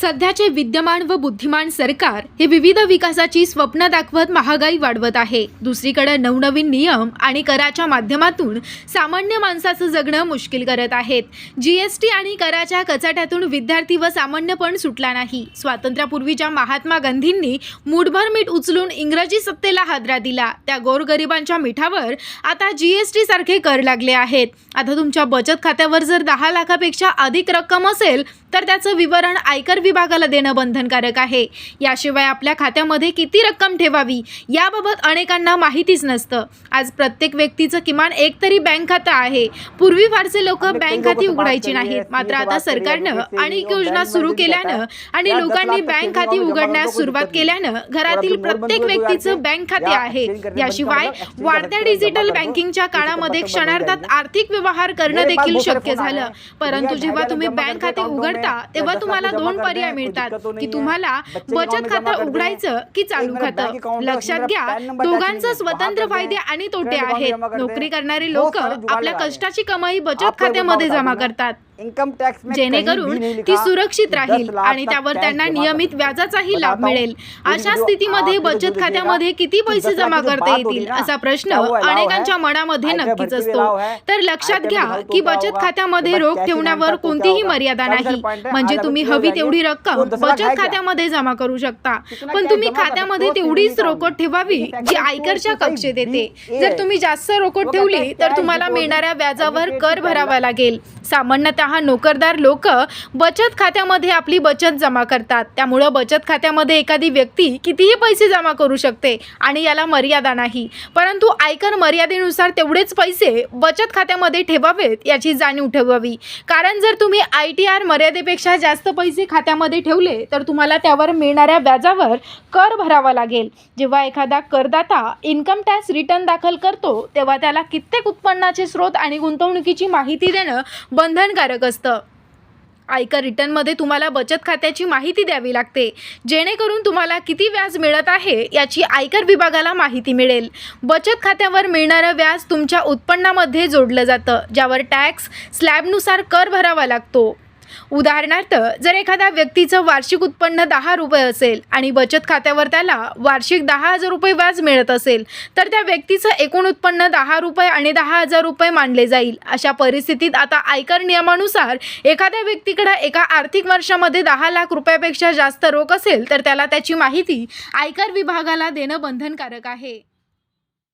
सध्याचे विद्यमान व बुद्धिमान सरकार हे विविध विकासाची स्वप्न दाखवत महागाई वाढवत आहे. दुसरीकडे नवनवीन नियम आणि कराच्या माध्यमातून सामान्य माणसाचं जगणं मुश्किल करत आहेत. जीएसटी आणि कराच्या कचाट्यातून विद्यार्थी व सामान्यपण सुटला नाही. स्वातंत्र्यापूर्वीच्या महात्मा गांधींनी मूठभर मीठ उचलून इंग्रजी सत्तेला हादरा दिला त्या गोरगरिबांच्या मिठावर आता जीएसटी सारखे कर लागले आहेत. आता तुमच्या बचत खात्यावर जर दहा लाखापेक्षा अधिक रक्कम असेल तर त्याचं विवरण आयकर विभागाला देणं बंधनकारक आहे. याशिवाय आपल्या खात्यामध्ये किती रक्कम ठेवावी? याबाबत अनेकांना माहितीच नसतं. आज प्रत्येक व्यक्तीचं किमान एक तरी बँक खातं आहे. पूर्वी फारसे लोक बँक खाती उघडायची नाहीत. मात्र आता सरकारनं अनेक योजना सुरू केल्यानं आणि लोकांनी बँक खाती उघडण्यास सुरुवात केल्यानं घरातील प्रत्येक व्यक्तीचं बँक खाते आहे. याशिवाय वाढत्या डिजिटल बँकिंगच्या काळामध्ये क्षणार्धात आर्थिक व्यवहार करणं देखील शक्य झालं. परंतु जेव्हा तुम्ही बँक खाते उघडता तेव्हा तुम्हाला दोन पर्याय मिळतात की तुम्हाला बचत खातं उघडायचं की चालू खातं? लक्षात घ्या दोघांचं स्वतंत्र फायदे आणि तोटे आहेत. नोकरी करणारे लोक आपल्या कष्टाची कमाई बचत खात्यामध्ये जमा करतात. इन्कम टैक्स जेणेकरून ती सुरक्षित राहील 10 लाख आणि त्यावर त्यांना नियमित। व्याजाचाही लाभ मिळेल अशा स्थितीमध्ये बचत खात्यामध्ये किती पैसे 10 जमा करता येतील असा प्रश्न अनेकांच्या? मनामध्ये नक्कीच असतो? तर लक्षात घ्या की बचत? खात्यामध्ये रोख ठेवण्यावर कोणतीही? मर्यादा नाही? म्हणजे तुम्ही हवी तेवढी रक्कम 10 लाख बचत? खात्यामध्ये जमा करू शकता पण तुम्ही खात्यामध्ये तेवढीच रोकड ठेवावी जी आयकरच्या कक्षेत येते जर तुम्ही जास्त रोकड ठेवली तर तुम्हाला मिळणाऱ्या व्याजावर कर. भरावा लागेल सामान्यतः नोकरदार लोक बचत खात्यामध्ये आपली बचत जमा करतात. त्यामुळं बचत खात्यामध्ये एखादी व्यक्ती कितीही पैसे जमा करू शकते आणि याला मर्यादा नाही. परंतु आयकर मर्यादेनुसार तेवढेच पैसे बचत खात्यामध्ये ठेवावेत याची जाणीव ठेवावी. कारण जर तुम्ही आय टी आर मर्यादेपेक्षा जास्त पैसे खात्यामध्ये ठेवले तर तुम्हाला त्यावर मिळणाऱ्या व्याजावर कर भरावा लागेल. जेव्हा एखादा करदाता इन्कम टॅक्स रिटर्न दाखल करतो तेव्हा त्याला कित्येक उत्पन्नाचे स्रोत आणि गुंतवणुकीची माहिती देणं बंधनकारक असतं. आयकर रिटर्नमध्ये तुम्हाला बचत खात्याची माहिती द्यावी लागते. जेणेकरून तुम्हाला किती व्याज मिळत आहे याची आयकर विभागाला माहिती मिळेल. बचत खात्यावर मिळणारं व्याज तुमच्या उत्पन्नामध्ये जोडलं जातं ज्यावर टॅक्स स्लॅबनुसार कर भरावा लागतो. उदाहरणार्थ जर एखाद्या व्यक्तीचं वार्षिक उत्पन्न दहा रुपये असेल आणि बचत खात्यावर त्याला वार्षिक दहा हजार रुपये व्याज मिळत असेल तर त्या व्यक्तीचं एकूण उत्पन्न दहा रुपये आणि दहा हजार रुपये मानले जाईल. अशा परिस्थितीत आता आयकर नियमानुसार एखाद्या व्यक्तीकडे एका आर्थिक वर्षामध्ये दहा लाख रुपयापेक्षा जास्त रोख असेल तर त्याला त्याची माहिती आयकर विभागाला देणं बंधनकारक आहे.